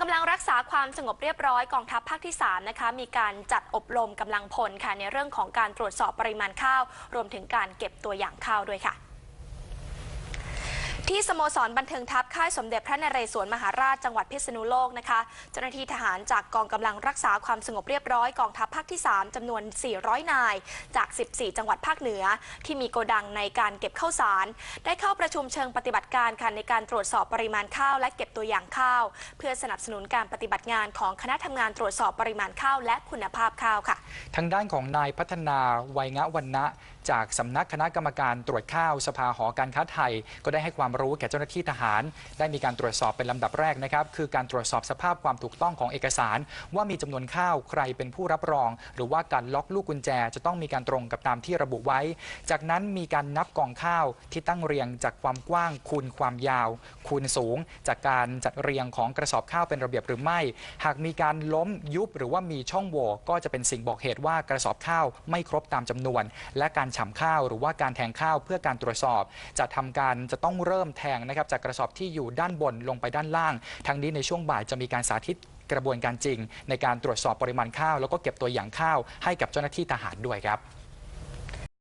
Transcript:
กำลังรักษาความสงบเรียบร้อยกองทัพภาคที่3นะคะมีการจัดอบรมกำลังพลค่ะในเรื่องของการตรวจสอบปริมาณข้าว รวมถึงการเก็บตัวอย่างข้าวด้วยค่ะ ที่สโมสรบันเทิงทัพค่ายสมเด็จพระนเรศวรมหาราชจังหวัดพิษณุโลกนะคะ เจ้าหน้าที่ทหารจากกองกำลังรักษาความสงบเรียบร้อยกองทัพภาคที่ 3จำนวน 400 นาย จาก 14 จังหวัดภาคเหนือ ที่มีโกดังในการเก็บข้าวสาร ได้เข้าประชุมเชิงปฏิบัติการค่ะในการตรวจสอบปริมาณข้าวและเก็บตัวอย่างข้าว เพื่อสนับสนุนการปฏิบัติงานของคณะทำงานตรวจสอบปริมาณข้าวและคุณภาพข้าวค่ะ ทางด้านของนายพัฒนาวัยงะวันนะจากสำนักคณะกรรมการตรวจข้าวสภาหอการค้าไทยก็ได้ให้ความรู้แก่เจ้าหน้าที่ทหาร ได้มีการตรวจสอบเป็นลำดับแรกนะครับ คือการตรวจสอบสภาพความถูกต้องของเอกสาร ว่ามีจำนวนข้าวใครเป็นผู้รับรอง หรือว่าการล็อกลูกกุญแจจะต้องมีการตรงกับตามที่ระบุไว้ จากนั้นมีการนับกองข้าวที่ตั้งเรียงจากความกว้างคูณความยาว คูณสูง จากการจัดเรียงของกระสอบข้าวเป็นระเบียบหรือไม่ หากมีการล้มยุบหรือว่ามีช่องโหว่ก็จะเป็นสิ่งบอกเหตุว่ากระสอบข้าวไม่ครบตามจำนวน และการฉ่ำข้าวหรือว่าการแทงข้าวเพื่อการตรวจสอบ จะทำการจะต้องเริ่มมแทงนะครับจากกระสอบที่อยู่ด้านบนลงไปด้านล่าง ทั้งนี้ในช่วงบ่ายจะมีการสาธิตกระบวนการจริง ในการตรวจสอบปริมาณข้าว แล้วก็เก็บตัวอย่างข้าวให้กับเจ้าหน้าที่ทหารด้วยครับ